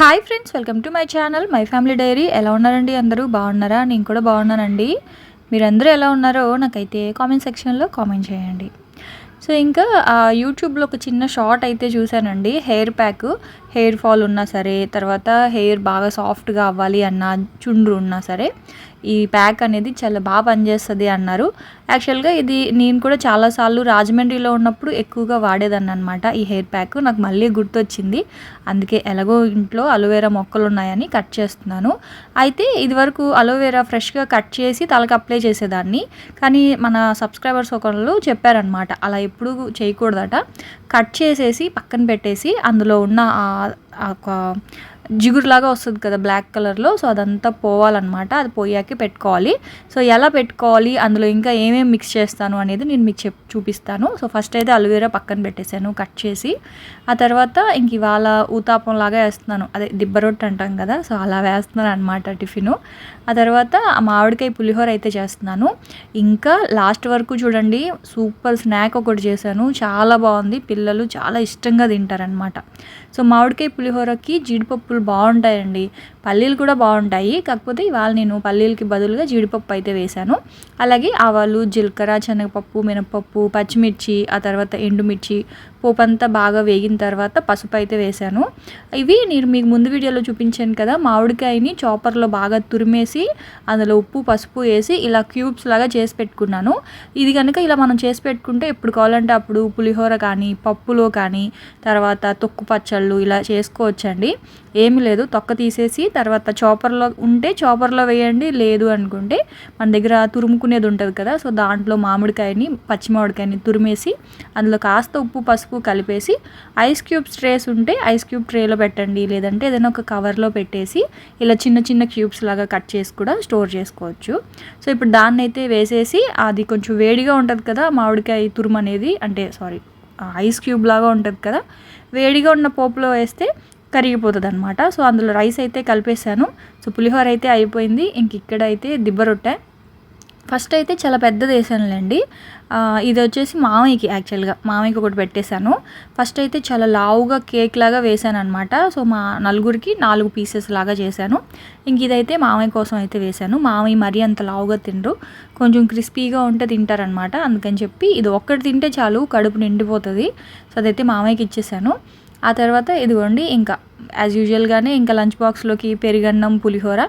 Hi friends welcome to my channel my family diary ఎలా ఉన్నారండి అందరూ? బాగున్నారా? నేను కూడా బాగున్నానండి. మీరందరూ ఎలా ఉన్నారో నాకైతే కామెంట్ సెక్షన్లో కామెంట్ చేయండి. సో ఇంకా యూట్యూబ్లో ఒక చిన్న షార్ట్ అయితే చూశానండి. హెయిర్ ప్యాక్ హెయిర్ ఫాల్ ఉన్నా సరే తర్వాత హెయిర్ బాగా సాఫ్ట్గా అవ్వాలి అన్న చుండ్రు ఉన్నా సరే ఈ ప్యాక్ అనేది చాలా బాగా పనిచేస్తుంది అన్నారు. యాక్చువల్గా ఇది నేను కూడా చాలాసార్లు రాజమండ్రిలో ఉన్నప్పుడు ఎక్కువగా వాడేదాన్ని అనమాట ఈ హెయిర్ ప్యాక్ నాకు మళ్ళీ గుర్తొచ్చింది. అందుకే ఎలాగో ఇంట్లో అలోవెరా మొక్కలు ఉన్నాయని కట్ చేస్తున్నాను. అయితే ఇదివరకు అలోవెరా ఫ్రెష్గా కట్ చేసి తలకు అప్లై చేసేదాన్ని. కానీ మన సబ్స్క్రైబర్స్ ఒకళ్ళు చెప్పారనమాట అలా ఎప్పుడు చేయకూడదట. కట్ చేసేసి పక్కన పెట్టేసి అందులో ఉన్న ఒక జిగురులాగా వస్తుంది కదా బ్లాక్ కలర్లో సో అదంతా పోవాలన్నమాట. అది పోయాకే పెట్టుకోవాలి. సో ఎలా పెట్టుకోవాలి అందులో ఇంకా ఏమేమి మిక్స్ చేస్తాను అనేది నేను మీకు చెప్ చూపిస్తాను. సో ఫస్ట్ అయితే అలోవేరా పక్కన పెట్టేశాను కట్ చేసి. ఆ తర్వాత ఇంక ఇవాళ ఊతాపం లాగా వేస్తున్నాను. అదే దిబ్బ రొట్టె అంటాం కదా సో అలా వేస్తున్నాను అనమాట టిఫిను. ఆ తర్వాత మామిడికాయ పులిహోర అయితే చేస్తున్నాను. ఇంకా లాస్ట్ వరకు చూడండి సూపర్ స్నాక్ ఒకటి చేశాను. చాలా బాగుంది. పిల్లలు చాలా ఇష్టంగా తింటారనమాట సో మామిడికాయ పులిహోరకి జీడిపప్పులు బాగుంటాయండి. పల్లీలు కూడా బాగుంటాయి. కాకపోతే ఇవాళ నేను పల్లీలకి బదులుగా జీడిపప్పు అయితే వేశాను. అలాగే ఆవాలు జీలకర్ర శనగపప్పు మినపప్పు పచ్చిమిర్చి ఆ తర్వాత ఎండుమిర్చి పోపంతా బాగా వేగిన తర్వాత పసుపు అయితే వేశాను. ఇవి నేను మీకు ముందు వీడియోలో చూపించాను కదా మామిడికాయని చాపర్లో బాగా తురిమేసి అందులో ఉప్పు పసుపు వేసి ఇలా క్యూబ్స్ లాగా చేసి పెట్టుకున్నాను. ఇది కనుక ఇలా మనం చేసి పెట్టుకుంటే ఎప్పుడు కావాలంటే అప్పుడు పులిహోర కానీ పప్పులో కానీ తర్వాత తొక్కు పచ్చళ్ళు ఇలా చేసుకోవచ్చండి. ఏమి లేదు. తొక్క తీసేసి తర్వాత చాపర్లో ఉంటే చాపర్లో వేయండి లేదు అనుకుంటే మన దగ్గర తురుముకునేది ఉంటుంది కదా సో దాంట్లో మామిడికాయని పచ్చి మామిడికాయని తురిమేసి అందులో కాస్త ఉప్పు పసుపు కలిపేసి ఐస్ క్యూబ్స్ ట్రేస్ ఉంటే ఐస్ క్యూబ్ ట్రేలో పెట్టండి. లేదంటే ఏదైనా ఒక కవర్లో పెట్టేసి ఇలా చిన్న చిన్న క్యూబ్స్ లాగా కట్ చేసి కూడా స్టోర్ చేసుకోవచ్చు. సో ఇప్పుడు దాన్ని అయితే వేసేసి అది కొంచెం వేడిగా ఉంటుంది కదా మామిడికాయ తురుము అనేది అంటే సారీ ఐస్ క్యూబ్ లాగా ఉంటుంది కదా వేడిగా ఉన్న పోపులో వేస్తే కరిగిపోతుంది అనమాట సో అందులో రైస్ అయితే కలిపేశాను. సో పులిహోర అయితే అయిపోయింది. ఇంక ఇక్కడ అయితే దిబ్బ రొట్టె. ఫస్ట్ అయితే చాలా పెద్దది వేసానులేండి. ఇది వచ్చేసి మామయ్యకి యాక్చువల్గా. మామయ్యకి ఒకటి పెట్టేశాను. ఫస్ట్ అయితే చాలా లావుగా కేక్ లాగా వేసాను అనమాట సో మా నలుగురికి నాలుగు పీసెస్ లాగా చేశాను. ఇంక ఇదైతే మామయ్య కోసం అయితే వేశాను మామయ్య మరీ అంత లావుగా తినరు కొంచెం క్రిస్పీగా ఉంటే తింటారనమాట అందుకని చెప్పి ఇది ఒక్కటి తింటే చాలు కడుపు నిండిపోతుంది. సో అదైతే మామయ్యకి ఇచ్చేసాను. ఆ తర్వాత ఇదిగోండి ఇంకా యాజ్ యూజువల్గానే ఇంకా లంచ్ బాక్స్లోకి పెరిగన్నం పులిహోర.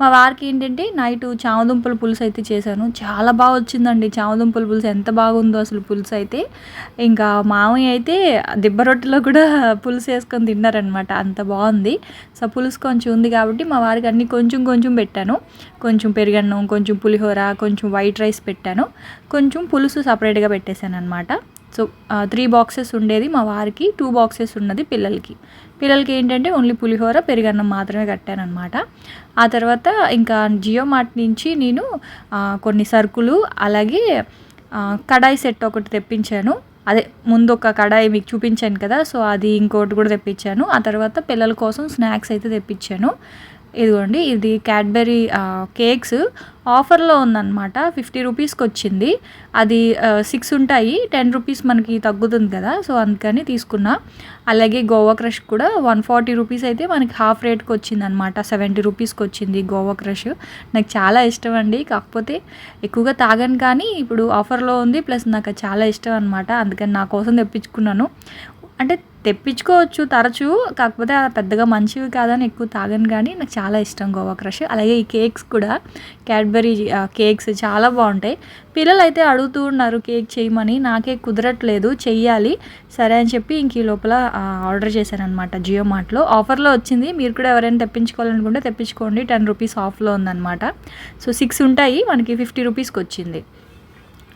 మా వారికి ఏంటంటే నైట్ చామదుంపల పులుసు అయితే చేశాను. చాలా బాగా వచ్చిందండి చామదుంపల పులుసు. ఎంత బాగుందో అసలు పులుసు అయితే. ఇంకా మామయ్య అయితే దిబ్బ రొట్టెలో కూడా పులుసు వేసుకొని తిన్నారనమాట అంత బాగుంది. సో పులుసు కొంచెం ఉంది కాబట్టి మా వారికి అన్ని కొంచెం కొంచెం పెట్టాను. కొంచెం పెరిగన్నం కొంచెం పులిహోర కొంచెం వైట్ రైస్ పెట్టాను. కొంచెం పులుసు సపరేట్గా పెట్టేశాను అనమాట సో త్రీ బాక్సెస్ ఉండేది మా వారికి టూ బాక్సెస్ ఉన్నది పిల్లలకి. పిల్లలకి ఏంటంటే ఓన్లీ పులిహోర పెరుగన్నం మాత్రమే కట్టాను ఆ తర్వాత ఇంకా జియో మార్ట్ నుంచి నేను కొన్ని సరుకులు అలాగే కడాయి సెట్ ఒకటి తెప్పించాను. అదే ముందు ఒక కడాయి మీకు చూపించాను కదా సో అది ఇంకోటి కూడా తెప్పించాను. ఆ తర్వాత పిల్లల కోసం స్నాక్స్ అయితే తెప్పించాను. ఇదిగోండి ఇది క్యాడ్బరీ కేక్స్. ఆఫర్లో ఉందన్నమాట ఫిఫ్టీ రూపీస్కి వచ్చింది అది సిక్స్ ఉంటాయి టెన్ రూపీస్ మనకి తగ్గుతుంది కదా సో అందుకని తీసుకున్నా. అలాగే గోవా క్రష్ కూడా వన్ ఫార్టీ రూపీస్ అయితే మనకి హాఫ్ రేట్కి వచ్చింది అనమాట సెవెంటీ రూపీస్కి వచ్చింది గోవా క్రష్. నాకు చాలా ఇష్టం అండి కాకపోతే ఎక్కువగా తాగను కానీ ఇప్పుడు ఆఫర్లో ఉంది ప్లస్ నాకు చాలా ఇష్టం అనమాట అందుకని నా కోసం తెప్పించుకున్నాను. అంటే తెప్పించుకోవచ్చు తరచూ కాకపోతే పెద్దగా మంచివి కాదని ఎక్కువ తాగను కానీ నాకు చాలా ఇష్టం గోవా క్రష్. అలాగే ఈ కేక్స్ కూడా క్యాడ్బరీ కేక్స్ చాలా బాగుంటాయి. పిల్లలు అయితే అడుగుతూ ఉన్నారు కేక్ చేయమని. నాకే కుదరట్లేదు చెయ్యాలి. సరే అని చెప్పి ఇంక ఈ లోపల ఆర్డర్ చేశాను అనమాట జియో మార్ట్లో. ఆఫర్లో వచ్చింది. మీరు కూడా ఎవరైనా తెప్పించుకోవాలనుకుంటే తెప్పించుకోండి. టెన్ రూపీస్ ఆఫ్లో ఉందన్నమాట. సో సిక్స్ ఉంటాయి. మనకి ఫిఫ్టీ రూపీస్కి వచ్చింది.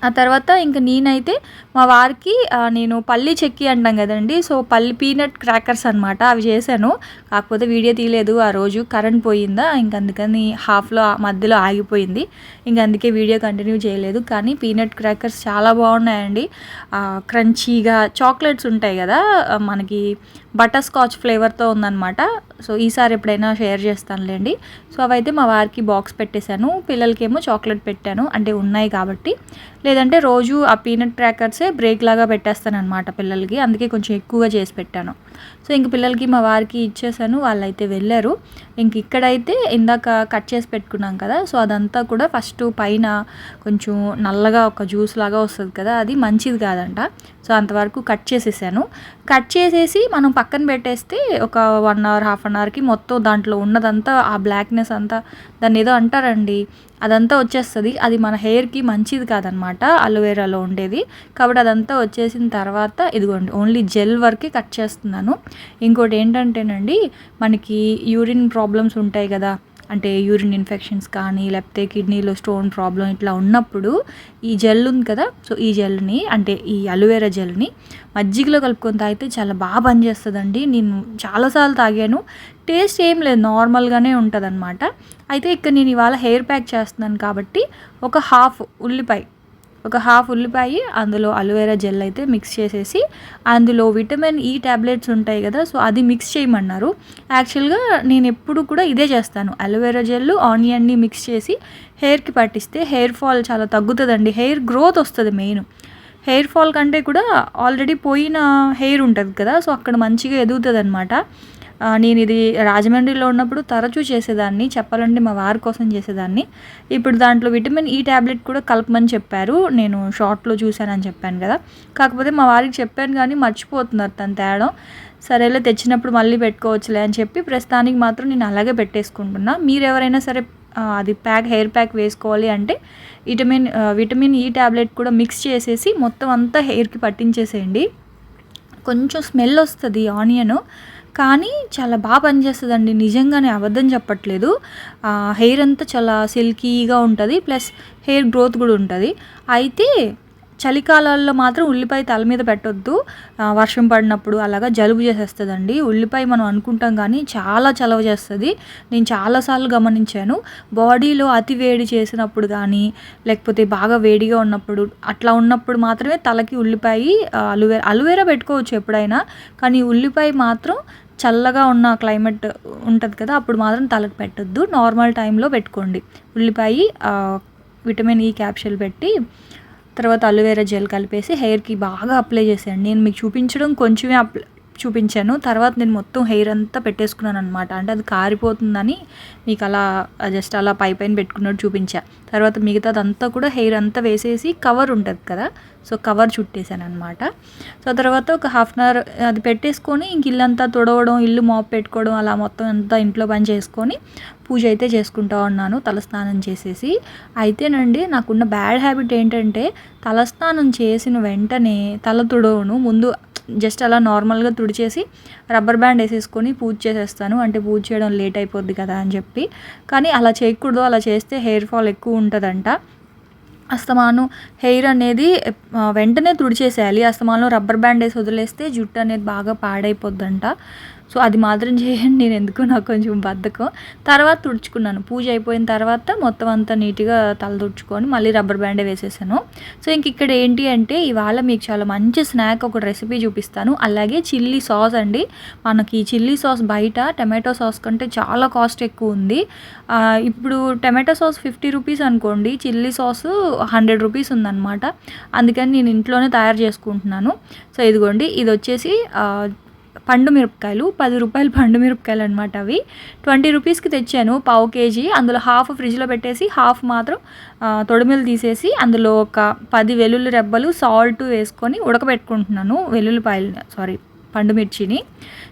ఆ తర్వాత ఇంక నేనైతే మా వారికి నేను పల్లి చెక్కి అంటాం కదండి. సో పల్లి పీనట్ క్రాకర్స్ అనమాట అవి చేశాను. కాకపోతే వీడియో తీయలేదు. ఆ రోజు కరెంట్ పోయిందా ఇంక అందుకని హాఫ్లో మధ్యలో ఆగిపోయింది. ఇంక అందుకే వీడియో కంటిన్యూ చేయలేదు. కానీ పీనట్ క్రాకర్స్ చాలా బాగున్నాయండి. క్రంచీగా చాక్లెట్స్ ఉంటాయి కదా మనకి బటర్ స్కాచ్ ఫ్లేవర్తో ఉందన్నమాట. సో ఈసారి ఎప్పుడైనా షేర్ చేస్తానులేండి. సో అవైతే మా వారికి బాక్స్ పెట్టేశాను. పిల్లలకేమో చాక్లెట్ పెట్టాను. అంటే ఉన్నాయి కాబట్టి. లేదంటే రోజు ఆ పీనట్ క్రాకర్సే బ్రేక్ లాగా పెట్టేస్తాను అనమాట పిల్లలకి. అందుకే కొంచెం ఎక్కువగా చేసి పెట్టాను. సో ఇంక పిల్లలకి మా వారికి ఇచ్చేసాను వాళ్ళైతే వెళ్ళారు. ఇంక ఇక్కడైతే ఇందాక కట్ చేసి పెట్టుకున్నాం కదా సో అదంతా కూడా ఫస్ట్ పైన కొంచెం నల్లగా ఒక జ్యూస్ లాగా వస్తుంది కదా అది మంచిది కాదంట. సో అంతవరకు కట్ చేసేసాను. కట్ చేసేసి మనం పక్కన పెట్టేస్తే ఒక వన్ అవర్ హాఫ్ అన్ అవర్కి మొత్తం దాంట్లో ఉన్నదంతా ఆ బ్లాక్నెస్ అంతా దాన్ని ఏదో అంటారండి. అదంతా వచ్చేస్తుంది. అది మన హెయిర్కి మంచిది కాదనమాట. అలోవేరాలో ఉండేది. కాబట్టి అదంతా వచ్చేసిన తర్వాత ఇదిగోండి ఓన్లీ జెల్ వరకే కట్ చేస్తున్నాను. ఇంకోటి ఏంటంటేనండి మనకి యూరిన్ ప్రాబ్లమ్స్ ఉంటాయి కదా. అంటే యూరిన్ ఇన్ఫెక్షన్స్ కానీ లేకపోతే కిడ్నీలో స్టోన్ ప్రాబ్లం ఇట్లా ఉన్నప్పుడు ఈ జెల్ ఉంది కదా. సో ఈ జెల్ని అంటే ఈ అలోవేరా జెల్ని మజ్జిగలో కలుపుకొని తాగితే చాలా బాగా పనిచేస్తుందండి. నేను చాలాసార్లు తాగాను. టేస్ట్ ఏం లేదు. నార్మల్గానే ఉంటుంది అనమాట అయితే ఇక్కడ నేను ఇవాళ హెయిర్ ప్యాక్ చేస్తున్నాను కాబట్టి ఒక హాఫ్ ఉల్లిపాయ ఒక హాఫ్ ఉల్లిపాయ అందులో అలోవెరా జెల్ అయితే మిక్స్ చేసేసి అందులో విటమిన్ ఈ ట్యాబ్లెట్స్ ఉంటాయి కదా సో అది మిక్స్ చేయమన్నారు. యాక్చువల్గా నేను ఎప్పుడు కూడా ఇదే చేస్తాను. అలోవెరా జెల్ ఆనియన్ని మిక్స్ చేసి హెయిర్కి పట్టిస్తే హెయిర్ ఫాల్ చాలా తగ్గుతుందండి. హెయిర్ గ్రోత్ వస్తుంది మెయిన్ హెయిర్ ఫాల్ కంటే కూడా ఆల్రెడీ పోయిన హెయిర్ ఉంటుంది కదా సో అక్కడ మంచిగా ఎదుగుతుంది అనమాట నేను ఇది రాజమండ్రిలో ఉన్నప్పుడు తరచూ చేసేదాన్ని చెప్పాలంటే మా వారి కోసం చేసేదాన్ని. ఇప్పుడు దాంట్లో విటమిన్ ఈ ట్యాబ్లెట్ కూడా కలపమని చెప్పారు. నేను షార్ట్లో చూశానని చెప్పాను కదా. కాకపోతే మా వారికి చెప్పాను కానీ మర్చిపోతున్నారు తను తేడం. సరేలే తెచ్చినప్పుడు మళ్ళీ పెట్టుకోవచ్చులే అని చెప్పి ప్రస్తుతానికి మాత్రం నేను అలాగే పెట్టేసుకుంటున్నా. మీరు ఎవరైనా సరే అది ప్యాక్ హెయిర్ ప్యాక్ వేసుకోవాలి అంటే విటమిన్ విటమిన్ ఈ ట్యాబ్లెట్ కూడా మిక్స్ చేసేసి మొత్తం అంతా హెయిర్కి పట్టించేసేయండి. కొంచెం స్మెల్ వస్తుంది ఆనియన్. కానీ చాలా బాగా పనిచేస్తుందండి. నిజంగానే అబద్ధం చెప్పట్లేదు. హెయిర్ అంతా చాలా సిల్కీగా ఉంటుంది. ప్లస్ హెయిర్ గ్రోత్ కూడా ఉంటుంది. అయితే చలికాలాల్లో మాత్రం ఉల్లిపాయ తల మీద పెట్టొద్దు. వర్షం పడినప్పుడు అలాగా జలుబు చేసేస్తుందండి. ఉల్లిపాయ మనం అనుకుంటాం కానీ చాలా చలవ చేస్తుంది. నేను చాలాసార్లు గమనించాను. బాడీలో అతి వేడి చేసినప్పుడు కానీ లేకపోతే బాగా వేడిగా ఉన్నప్పుడు అట్లా ఉన్నప్పుడు మాత్రమే తలకి ఉల్లిపాయ అలువేరా అలువేరా పెట్టుకోవచ్చు ఎప్పుడైనా. కానీ ఉల్లిపాయ మాత్రం చల్లగా ఉన్న క్లైమేట్ ఉంటుంది కదా అప్పుడు మాత్రం తలకు పెట్టద్దు. నార్మల్ టైంలో పెట్టుకోండి. ఉల్లిపాయ విటమిన్ ఈ క్యాప్షుల్ పెట్టి తర్వాత అలోవేరా జెల్ కలిపేసి హెయిర్కి బాగా అప్లై చేసేయండి. నేను మీకు చూపించడం కొంచెమే అప్లై చూపించాను. తర్వాత నేను మొత్తం హెయిర్ అంతా పెట్టేసుకున్నాను అనమాట అంటే అది కారిపోతుందని మీకు అలా జస్ట్ అలా పై పైన పెట్టుకున్నట్టు చూపించా. తర్వాత మిగతాదంతా కూడా హెయిర్ అంతా వేసేసి కవర్ ఉంటుంది కదా సో కవర్ చుట్టేసాను అనమాట సో తర్వాత ఒక హాఫ్ అన్ అవర్ అది పెట్టేసుకొని ఇంక ఇల్లంతా తుడవడం ఇల్లు మాప్ పెట్టుకోవడం అలా మొత్తం అంతా ఇంట్లో పని చేసుకొని పూజ అయితే చేసుకుంటా ఉన్నాను తలస్నానం చేసేసి. అయితేనండి నాకున్న బ్యాడ్ హ్యాబిట్ ఏంటంటే తలస్నానం చేసిన వెంటనే తల తుడవను. ముందు జస్ట్ అలా నార్మల్గా తుడిచేసి రబ్బర్ బ్యాండ్ వేసేసుకొని పూజ చేసేస్తాను. అంటే పూజ చేయడం లేట్ అయిపోద్ది కదా అని చెప్పి. కానీ అలా చేయకూడదు. అలా చేస్తే హెయిర్ ఫాల్ ఎక్కువ ఉంటుందంట. అస్తమాను హెయిర్ అనేది వెంటనే తుడిచేసేయాలి. అస్తమానం రబ్బర్ బ్యాండ్ వేసి వదిలేస్తే జుట్టు అనేది బాగా పాడైపోద్దంట. సో అది మాత్రం చేయండి నేను ఎందుకు నాకు కొంచెం బద్ధకం. తర్వాత తుడుచుకున్నాను. పూజ అయిపోయిన తర్వాత మొత్తం అంతా నీట్గా తల తుడుచుకొని మళ్ళీ రబ్బర్ బ్యాండే వేసేసాను. సో ఇంక ఇక్కడ ఏంటి అంటే ఇవాళ మీకు చాలా మంచి స్నాక్ ఒక రెసిపీ చూపిస్తాను. అలాగే చిల్లీ సాస్ అండి. మనకి చిల్లీ సాస్ బయట టమాటో సాస్ కంటే చాలా కాస్ట్ ఎక్కువ ఉంది. ఇప్పుడు టమాటో సాస్ ఫిఫ్టీ రూపీస్ అనుకోండి చిల్లీ సాస్ హండ్రెడ్ రూపీస్ ఉందన్నమాట. అందుకని నేను ఇంట్లోనే తయారు చేసుకుంటున్నాను. సో ఇదిగోండి ఇది వచ్చేసి పండు మిరపకాయలు పది రూపాయలు పండు మిరపకాయలు అనమాట అవి. ట్వంటీ రూపీస్కి తెచ్చాను పావు కేజీ. అందులో హాఫ్ ఫ్రిడ్జ్లో పెట్టేసి హాఫ్ మాత్రం తొడిమిలు తీసేసి అందులో ఒక పది వెల్లుల్లి రెబ్బలు సాల్ట్ వేసుకొని ఉడకబెట్టుకుంటున్నాను వెల్లుల్లిపాయలు సారీ పండుమిర్చిని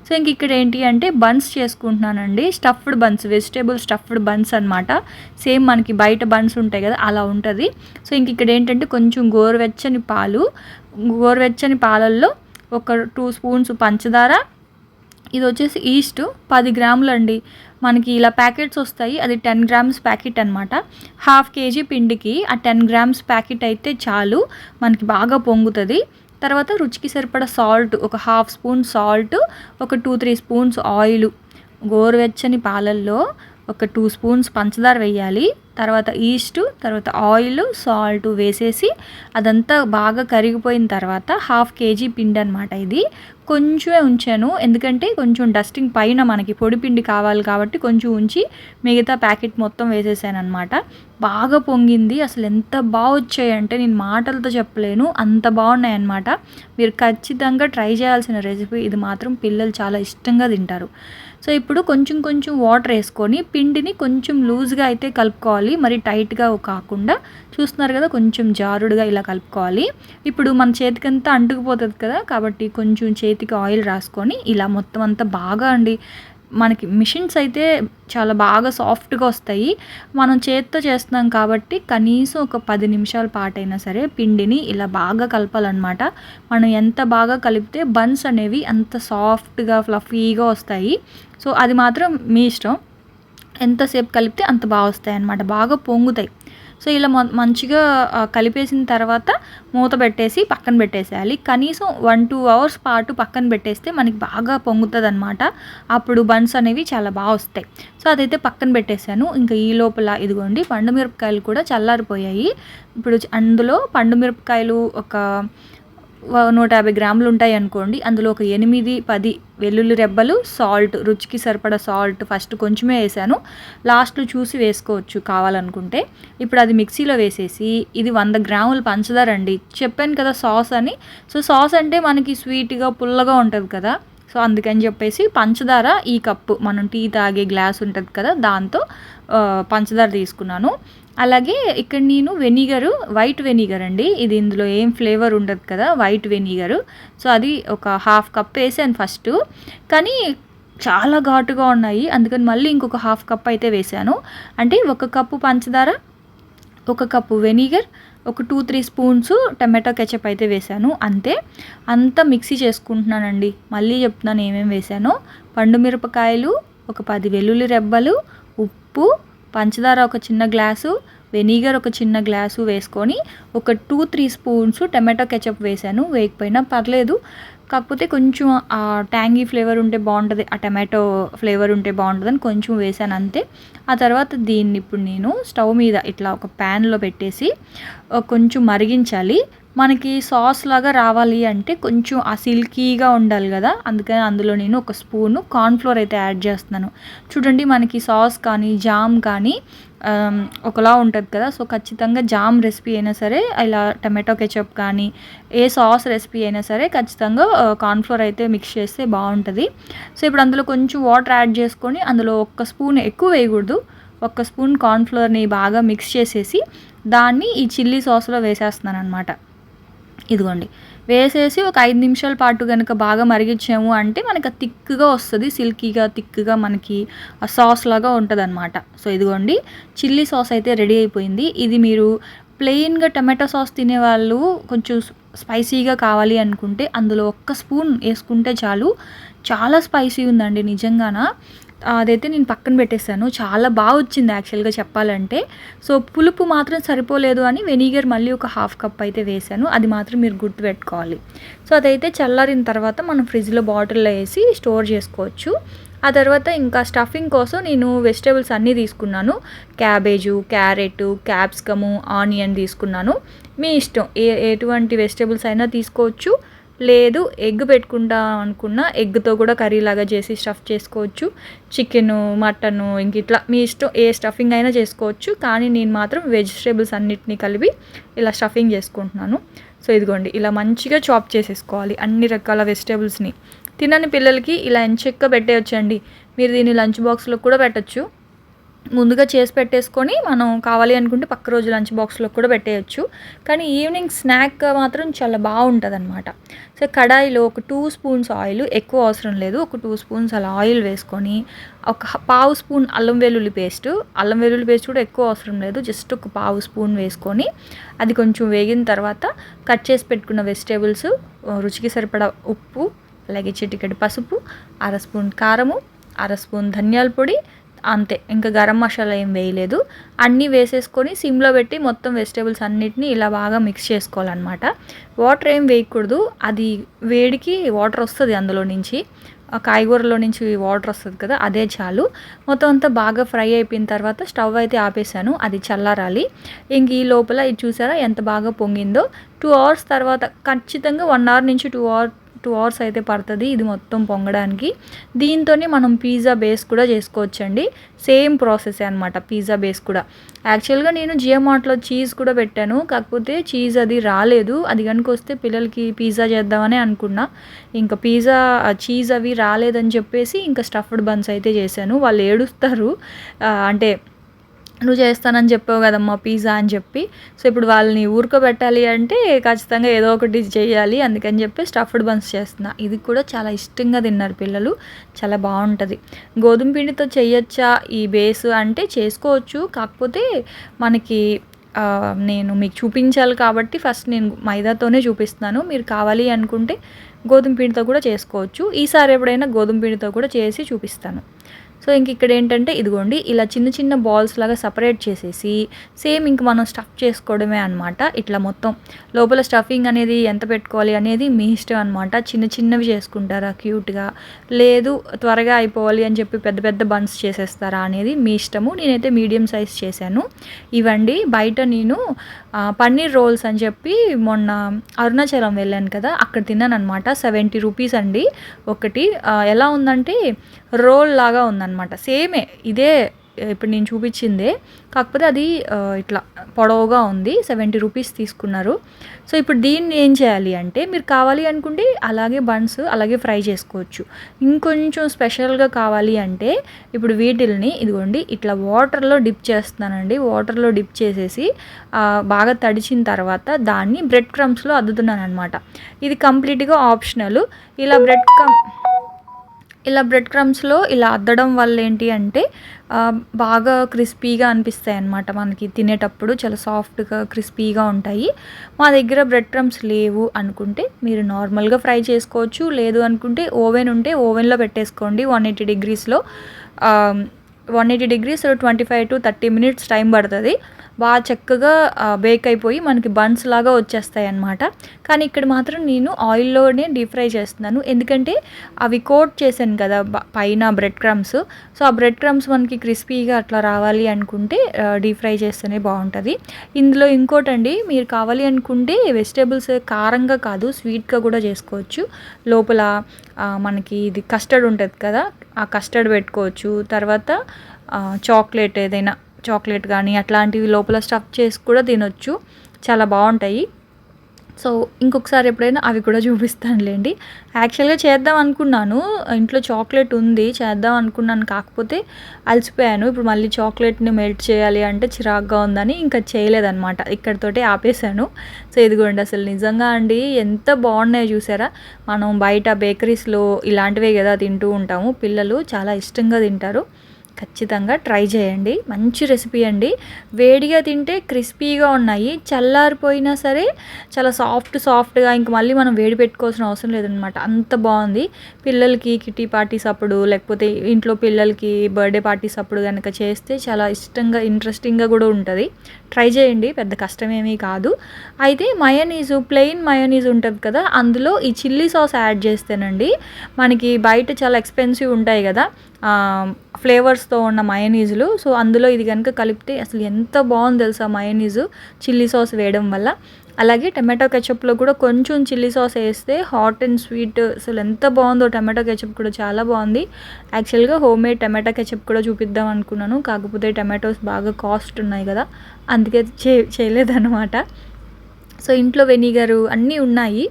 సో ఇంక ఇక్కడ ఏంటి అంటే బన్స్ చేసుకుంటున్నానండి. Stuffed buns vegetable stuffed buns అనమాట సేమ్ మనకి బయట బన్స్ ఉంటాయి కదా అలా ఉంటుంది. సో ఇంక ఇక్కడ ఏంటంటే కొంచెం గోరువెచ్చని పాలు గోరువెచ్చని పాలల్లో ఒక టూ స్పూన్స్ పంచదార. ఇది వచ్చేసి ఈస్ట్ పది గ్రాములు అండి మనకి ఇలా ప్యాకెట్స్ వస్తాయి. అది టెన్ గ్రామ్స్ ప్యాకెట్ అనమాట హాఫ్ కేజీ పిండికి ఆ టెన్ గ్రామ్స్ ప్యాకెట్ అయితే చాలు. మనకి బాగా పొంగుతుంది. తర్వాత రుచికి సరిపడ సాల్ట్ ఒక హాఫ్ స్పూన్ సాల్ట్ ఒక టూ త్రీ స్పూన్స్ ఆయిల్. గోరువెచ్చని పాలల్లో ఒక టూ స్పూన్స్ పంచదార వేయాలి. తర్వాత ఈస్ట్ తర్వాత ఆయిల్ సాల్ట్ వేసేసి అదంతా బాగా కరిగిపోయిన తర్వాత హాఫ్ కేజీ పిండి అనమాట ఇది. కొంచెమే ఉంచాను. ఎందుకంటే కొంచెం డస్టింగ్ పైన మనకి పొడి పిండి కావాలి కాబట్టి కొంచెం ఉంచి మిగతా ప్యాకెట్ మొత్తం వేసేసాను అనమాట బాగా పొంగింది. అసలు ఎంత బాగా వచ్చాయంటే నేను మాటలతో చెప్పలేను. అంత బాగున్నాయి అనమాట మీరు ఖచ్చితంగా ట్రై చేయాల్సిన రెసిపీ. ఇది మాత్రం పిల్లలు చాలా ఇష్టంగా తింటారు. సో ఇప్పుడు కొంచెం కొంచెం వాటర్ వేసుకొని పిండిని కొంచెం లూజ్గా అయితే కలుపుకోవాలి. మరి టైట్గా కాకుండా చూస్తున్నారు కదా కొంచెం జారుడుగా ఇలా కలుపుకోవాలి. ఇప్పుడు మన చేతికంతా అంటుకుపోతుంది కదా కాబట్టి కొంచెం చేతికి ఆయిల్ రాసుకొని ఇలా మొత్తం అంతా బాగా అండి. మనకి మిషన్స్ అయితే చాలా బాగా సాఫ్ట్గా వస్తాయి. మనం చేత్తో చేస్తున్నాం కాబట్టి కనీసం ఒక పది నిమిషాల పాటైనా సరే పిండిని ఇలా బాగా కలపాలన్నమాట. మనం ఎంత బాగా కలిపితే బన్స్ అనేవి అంత సాఫ్ట్గా ఫ్లఫీగా వస్తాయి. సో అది మాత్రం మీ ఇష్టం. ఎంతసేపు కలిపితే అంత బాగా వస్తాయి అన్నమాట బాగా పొంగుతాయి. సో ఇలా మంచిగా కలిపేసిన తర్వాత మూత పెట్టేసి పక్కన పెట్టేసేయాలి. కనీసం వన్ టూ అవర్స్ పాటు పక్కన పెట్టేస్తే మనకి బాగా పొంగుతుంది అనమాట అప్పుడు బన్స్ అనేవి చాలా బాగా వస్తాయి. సో అదైతే పక్కన పెట్టేశాను. ఇంకా ఈ లోపల ఇదిగోండి పండు మిరపకాయలు కూడా చల్లారిపోయాయి. ఇప్పుడు అందులో పండు మిరపకాయలు ఒక నూట యాభై గ్రాములు ఉంటాయి అనుకోండి. అందులో ఒక ఎనిమిది పది వెల్లుల్లి రెబ్బలు సాల్ట్ రుచికి సరిపడా సాల్ట్ ఫస్ట్ కొంచెమే వేసాను. లాస్ట్లో చూసి వేసుకోవచ్చు కావాలనుకుంటే. ఇప్పుడు అది మిక్సీలో వేసేసి ఇది వంద గ్రాములు పంచదార అండి. చెప్పాను కదా సాస్ అని. సో సాస్ అంటే మనకి స్వీట్గా పుల్లగా ఉంటుంది కదా. సో అందుకని చెప్పేసి పంచదార ఈ కప్పు మనం టీ తాగే గ్లాస్ ఉంటుంది కదా దాంతో పంచదార తీసుకున్నాను. అలాగే ఇక్కడ నేను వెనిగరు వైట్ వెనిగర్ అండి. ఇది ఇందులో ఏం ఫ్లేవర్ ఉండదు కదా వైట్ వెనిగరు సో అది ఒక హాఫ్ కప్ వేసాను ఫస్ట్ కానీ చాలా ఘాటుగా ఉన్నాయి. అందుకని మళ్ళీ ఇంకొక హాఫ్ కప్ అయితే వేసాను. అంటే ఒక కప్పు పంచదార ఒక కప్పు వెనిగర్ ఒక two three spoons tomato ketchup అయితే వేసాను. అంతే. అంతా మిక్సీ చేసుకుంటున్నానండి. మళ్ళీ చెప్తున్నాను ఏమేమి వేసానో. పండు మిరపకాయలు ఒక పది వెల్లుల్లి రెబ్బలు ఉప్పు పంచదార ఒక చిన్న గ్లాసు వెనిగర్ ఒక చిన్న గ్లాసు వేసుకొని ఒక two three spoons tomato ketchup వేసాను వేయకపోయినా పర్లేదు. కాకపోతే కొంచెం ఆ ట్యాంగీ ఫ్లేవర్ ఉంటే బాగుంటుంది ఆ టమాటో ఫ్లేవర్ ఉంటే బాగుంటుందని కొంచెం వేసాను అంతే. ఆ తర్వాత దీన్ని ఇప్పుడు నేను స్టవ్ మీద ఇట్లా ఒక ప్యాన్లో పెట్టేసి కొంచెం మరిగించాలి. మనకి సాస్ లాగా రావాలి అంటే కొంచెం ఆ సిల్కీగా ఉండాలి కదా. అందుకని అందులో నేను ఒక స్పూను కార్న్ఫ్లోర్ అయితే యాడ్ చేస్తున్నాను. చూడండి మనకి సాస్ కానీ జామ్ కానీ ఒకలా ఉంటుంది కదా. సో ఖచ్చితంగా జామ్ రెసిపీ అయినా సరే ఇలా టమాటో కెచప్ కానీ ఏ సాస్ రెసిపీ అయినా సరే ఖచ్చితంగా కార్న్ఫ్లోర్ అయితే మిక్స్ చేస్తే బాగుంటుంది. సో ఇప్పుడు అందులో కొంచెం వాటర్ యాడ్ చేసుకొని అందులో ఒక్క స్పూన్ ఎక్కువ వేయకూడదు. ఒక్క స్పూన్ కార్న్ఫ్లోర్ని బాగా మిక్స్ చేసేసి దాన్ని ఈ చిల్లీ సాస్లో వేసేస్తున్నాను అనమాట ఇదిగోండి. వేసేసి ఒక ఐదు నిమిషాల పాటు కనుక బాగా మరిగించాము అంటే మనకి థిక్గా వస్తుంది సిల్కీగా థిక్గా మనకి ఆ సాస్ లాగా ఉంటుంది అనమాట సో ఇదిగోండి చిల్లీ సాస్ అయితే రెడీ అయిపోయింది. ఇది మీరు ప్లెయిన్గా టమాటో సాస్ తినేవాళ్ళు కొంచెం స్పైసీగా కావాలి అనుకుంటే అందులో ఒక్క స్పూన్ వేసుకుంటే చాలు. చాలా స్పైసీ ఉందండి నిజంగాన. అదైతే నేను పక్కన పెట్టేశాను. చాలా బాగా వచ్చింది యాక్చువల్గా చెప్పాలంటే. సో పులుపు మాత్రం సరిపోలేదు అని వెనిగర్ మళ్ళీ ఒక హాఫ్ కప్ అయితే వేశాను. అది మాత్రం మీరు గుర్తుపెట్టుకోవాలి. సో అదైతే చల్లారిన తర్వాత మనం ఫ్రిడ్జ్లో బాటిల్లో వేసి స్టోర్ చేసుకోవచ్చు. ఆ తర్వాత ఇంకా స్టఫింగ్ కోసం నేను వెజిటేబుల్స్ అన్నీ తీసుకున్నాను. క్యాబేజు క్యారెట్ క్యాప్సికము ఆనియన్ తీసుకున్నాను. మీ ఇష్టం. ఏ ఎటువంటి వెజిటేబుల్స్ అయినా తీసుకోవచ్చు. లేదు ఎగ్ పెట్టుకుంటాం అనుకున్న ఎగ్తో కూడా కర్రీ లాగా చేసి స్టఫ్ చేసుకోవచ్చు. చికెను మటను ఇంక ఇట్లా మీ ఇష్టం ఏ స్టఫింగ్ అయినా చేసుకోవచ్చు. కానీ నేను మాత్రం వెజిటేబుల్స్ అన్నిటినీ కలిపి ఇలా స్టఫింగ్ చేసుకుంటున్నాను. సో ఇదిగోండి ఇలా మంచిగా చాప్ చేసేసుకోవాలి అన్ని రకాల వెజిటేబుల్స్ని తినని పిల్లలకి ఇలా ఎంచెక్క పెట్టేయచ్చండి. మీరు దీన్ని లంచ్ బాక్స్లో కూడా పెట్టచ్చు. ముందుగా చేసి పెట్టేసుకొని మనం కావాలి అనుకుంటే పక్క రోజు లంచ్ బాక్స్లో కూడా పెట్టేయచ్చు. కానీ ఈవినింగ్ స్నాక్ మాత్రం చాలా బాగుంటుంది అనమాట సో కడాయిలో ఒక టూ స్పూన్స్ ఆయిల్ ఎక్కువ అవసరం లేదు. ఒక టూ స్పూన్స్ అలా ఆయిల్ వేసుకొని ఒక పావు స్పూన్ అల్లం వెల్లుల్లి పేస్ట్. అల్లం వెల్లుల్లి పేస్ట్ కూడా ఎక్కువ అవసరం లేదు. జస్ట్ ఒక పావు స్పూన్ వేసుకొని అది కొంచెం వేగిన తర్వాత కట్ చేసి పెట్టుకున్న వెజిటేబుల్స్ రుచికి సరిపడా ఉప్పు అలాగే చిటికెడు పసుపు అర స్పూన్ కారము అర స్పూన్ ధనియాల పొడి అంతే. ఇంకా గరం మసాలా ఏం వేయలేదు. అన్నీ వేసేసుకొని సిమ్లో పెట్టి మొత్తం వెజిటేబుల్స్ అన్నిటిని ఇలా బాగా మిక్స్ చేసుకోవాలన్నమాట. వాటర్ ఏం వేయకూడదు. అది వేడికి వాటర్ వస్తుంది అందులో నుంచి. కాయగూరలో నుంచి వాటర్ వస్తుంది కదా అదే చాలు. మొత్తం అంతా బాగా ఫ్రై అయిపోయిన తర్వాత స్టవ్ అయితే ఆపేసాను. అది చల్లారాలి. ఇంక ఈ లోపల ఇది చూసారా ఎంత బాగా పొంగిందో. టూ అవర్స్ తర్వాత ఖచ్చితంగా వన్ అవర్ నుంచి టూ అవర్ టూ అవర్స్ అయితే పడుతుంది ఇది మొత్తం పొంగడానికి. దీంతోనే మనం పిజ్జా బేస్ కూడా చేసుకోవచ్చండి. సేమ్ ప్రాసెస్ అనమాట పిజ్జా బేస్ కూడా. యాక్చువల్గా నేను జియోమార్ట్లో చీజ్ కూడా పెట్టాను. కాకపోతే చీజ్ అది రాలేదు. అది కనుక వస్తే పిల్లలకి పిజ్జా చేద్దామని అనుకున్నా. ఇంకా పిజ్జా చీజ్ అవి రాలేదని చెప్పేసి ఇంకా స్టఫ్డ్ బన్స్ అయితే చేశాను. వాళ్ళు ఏడుస్తారు. అంటే నువ్వు చేస్తానని చెప్పావు కదమ్మా పిజ్జా అని చెప్పి. సో ఇప్పుడు వాళ్ళని ఊరుకోబెట్టాలి అంటే ఖచ్చితంగా ఏదో ఒకటి చేయాలి అందుకని చెప్పి స్టఫ్డ్ బన్స్ చేస్తున్నా. ఇది కూడా చాలా ఇష్టంగా తిన్నారు పిల్లలు. చాలా బాగుంటుంది. గోధుమ పిండితో చేయొచ్చా? ఈ బేస్ అంటే చేసుకోవచ్చు. కాకపోతే మనకి నేను మీకు చూపించాలి కాబట్టి ఫస్ట్ నేను మైదాతోనే చూపిస్తున్నాను. మీరు కావాలి అనుకుంటే గోధుమ పిండితో కూడా చేసుకోవచ్చు. ఈసారి ఎప్పుడైనా గోధుమ పిండితో కూడా చేసి చూపిస్తాను. సో ఇంక ఇక్కడ ఏంటంటే ఇదిగోండి ఇలా చిన్న చిన్న బాల్స్ లాగా సపరేట్ చేసేసి సేమ్ ఇంక మనం స్టఫ్ చేసుకోవడమే అనమాట ఇట్లా మొత్తం లోపల స్టఫింగ్ అనేది ఎంత పెట్టుకోవాలి అనేది మీ ఇష్టం అనమాట చిన్న చిన్నవి చేసుకుంటారా క్యూట్గా లేదు త్వరగా అయిపోవాలి అని చెప్పి పెద్ద పెద్ద బన్స్ చేసేస్తారా అనేది మీ ఇష్టము. నేనైతే మీడియం సైజ్ చేశాను. ఇవండి బయట నేను పన్నీర్ రోల్స్ అని చెప్పి మొన్న అరుణాచలం వెళ్ళాను కదా అక్కడ తిన్నాను అనమాట సెవెంటీ రూపీస్ అండి. ఒకటి ఎలా ఉందంటే రోల్ లాగా ఉందన్నమాట. సేమే ఇదే ఇప్పుడు నేను చూపించిందే. కాకపోతే అది ఇట్లా పొడవుగా ఉంది సెవెంటీ రూపీస్ తీసుకున్నారు. సో ఇప్పుడు దీన్ని ఏం చేయాలి అంటే మీరు కావాలి అనుకుంటే అలాగే బన్స్ అలాగే ఫ్రై చేసుకోవచ్చు. ఇంకొంచెం స్పెషల్గా కావాలి అంటే ఇప్పుడు వీటిల్ని ఇదిగోండి ఇట్లా వాటర్లో డిప్ చేస్తున్నానండి. వాటర్లో డిప్ చేసేసి బాగా తడిచిన తర్వాత దాన్ని బ్రెడ్ క్రమ్స్లో అద్దుతున్నాను అనమాట ఇది కంప్లీట్గా ఆప్షనల్. ఇలా బ్రెడ్ క్రమ్ ఇలా బ్రెడ్ క్రమ్స్లో ఇలా అద్దడం వల్ల ఏంటి అంటే బాగా క్రిస్పీగా అనిపిస్తాయి అన్నమాట మనకి తినేటప్పుడు. చాలా సాఫ్ట్గా క్రిస్పీగా ఉంటాయి. మా దగ్గర బ్రెడ్ క్రమ్స్ లేవు అనుకుంటే మీరు నార్మల్గా ఫ్రై చేసుకోవచ్చు. లేదు అనుకుంటే ఓవెన్ ఉంటే ఓవెన్లో పెట్టేసుకోండి. One eighty డిగ్రీస్లో one eighty degrees twenty five to thirty minutes time పడుతుంది. బాగా చక్కగా బేక్ అయిపోయి మనకి బన్స్ లాగా వచ్చేస్తాయి అన్నమాట కానీ ఇక్కడ మాత్రం నేను ఆయిల్లోనే డీప్ ఫ్రై చేస్తున్నాను. ఎందుకంటే అవి కోట్ చేశాను కదా పైన బ్రెడ్ క్రమ్స్ సో ఆ బ్రెడ్ క్రమ్స్ మనకి క్రిస్పీగా అట్లా రావాలి అనుకుంటే డీప్ ఫ్రై చేస్తేనే బాగుంటుంది. ఇందులో ఇంకోటండి మీరు కావాలి అనుకుంటే వెజిటేబుల్స్ కారంగా కాదు స్వీట్గా కూడా చేసుకోవచ్చు. లోపల మనకి ఇది కస్టర్డ్ ఉంటుంది కదా ఆ కస్టర్డ్ పెట్టుకోవచ్చు. తర్వాత చాక్లెట్ ఏదైనా చాక్లెట్ కానీ అట్లాంటివి లోపల స్టఫ్ చేసి కూడా తినొచ్చు. చాలా బాగుంటాయి. సో ఇంకొకసారి ఎప్పుడైనా అవి కూడా చూపిస్తానులేండి. యాక్చువల్గా చేద్దాం అనుకున్నాను. ఇంట్లో చాక్లెట్ ఉంది చేద్దాం అనుకున్నాను. కాకపోతే అలసిపోయాను. ఇప్పుడు మళ్ళీ చాక్లెట్ని మెల్ట్ చేయాలి అంటే చిరాగ్గా ఉందని ఇంకా చేయలేదన్నమాట. ఇక్కడితోటే ఆపేసాను సో ఇదిగోండి అసలు నిజంగా అండి ఎంత బాగున్నాయో చూసారా? మనం బయట బేకరీస్లో ఇలాంటివే కదా తింటూ ఉంటాము. పిల్లలు చాలా ఇష్టంగా తింటారు. ఖచ్చితంగా ట్రై చేయండి. మంచి రెసిపీ అండి. వేడిగా తింటే క్రిస్పీగా ఉన్నాయి. చల్లారిపోయినా సరే చాలా సాఫ్ట్ సాఫ్ట్గా ఇంక మళ్ళీ మనం వేడి పెట్టుకోవాల్సిన అవసరం లేదనమాట అంత బాగుంది. పిల్లలకి కిటీ పార్టీస్ అప్పుడు లేకపోతే ఇంట్లో పిల్లలకి బర్త్డే పార్టీస్ అప్పుడు కనుక చేస్తే చాలా ఇష్టంగా ఇంట్రెస్టింగ్గా కూడా ఉంటుంది. ట్రై చేయండి పెద్ద కష్టమేమీ కాదు. అయితే మయోనీజు ప్లెయిన్ మయోనీస్ ఉంటుంది కదా అందులో ఈ చిల్లీ సాస్ యాడ్ చేస్తేనండి మనకి బయట చాలా ఎక్స్పెన్సివ్ ఉంటాయి కదా ఫ్లేవర్స్తో ఉన్న మయోనీజులు సో అందులో ఇది కనుక కలిపితే అసలు ఎంత బాగుంది తెలుసా మయోనీజు చిల్లీ సాస్ వేయడం వల్ల? అలాగే టమాటో కెచప్లో కూడా కొంచెం చిల్లీ సాస్ వేస్తే హాట్ అండ్ స్వీట్ అసలు ఎంత బాగుందో టమాటో కెచప్ కూడా చాలా బాగుంది. యాక్చువల్గా హోమ్ మేడ్ టమాటో కెచప్ కూడా చూపిద్దాం అనుకున్నాను. కాకపోతే టమాటోస్ బాగా కాస్ట్ ఉన్నాయి కదా అందుకే చే చేయలేదన్నమాట. సో ఇంట్లో వెనిగరు అన్నీ ఉన్నాయి.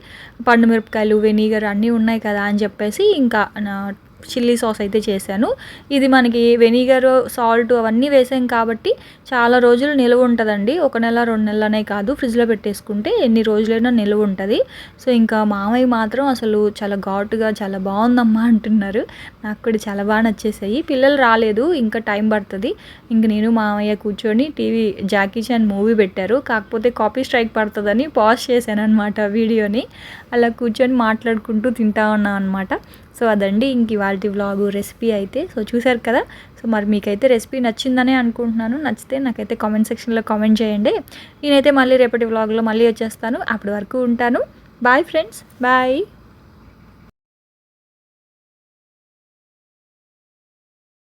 పండు మిరపకాయలు వెనిగర్ అన్నీ ఉన్నాయి కదా అని చెప్పేసి ఇంకా నా చిల్లీ సాస్ అయితే చేశాను. ఇది మనకి వెనిగర్ సాల్ట్ అవన్నీ వేసాం కాబట్టి చాలా రోజులు నిల్వ ఉంటుందండి. ఒక నెల రెండు నెలలనే కాదు. ఫ్రిడ్జ్లో పెట్టేసుకుంటే ఎన్ని రోజులైనా నిల్వ ఉంటుంది. సో ఇంకా మామయ్య మాత్రం అసలు చాలా ఘాటుగా చాలా బాగుందమ్మా అంటున్నారు. నాకు కూడా చాలా బాగా నచ్చేసాయి. పిల్లలు రాలేదు ఇంకా టైం పడుతుంది. ఇంక నేను మామయ్య కూర్చొని టీవీ జాకీ చాన్ మూవీ పెట్టారు. కాకపోతే కాపీ స్ట్రైక్ పడుతుందని పాజ్ చేశాను అనమాట వీడియోని. అలా కూర్చొని మాట్లాడుకుంటూ తింటా ఉన్నాం అనమాట సో అదండి ఇంక ఇవాళ వ్లాగు రెసిపీ అయితే. సో చూసారు కదా? సో మరి మీకైతే రెసిపీ నచ్చిందనే అనుకుంటున్నాను. నచ్చితే నాకైతే కామెంట్ సెక్షన్లో కామెంట్ చేయండి. నేనైతే మళ్ళీ రేపటి వ్లాగ్లో మళ్ళీ వచ్చేస్తాను. అప్పటి వరకు ఉంటాను. Bye friends. బాయ్.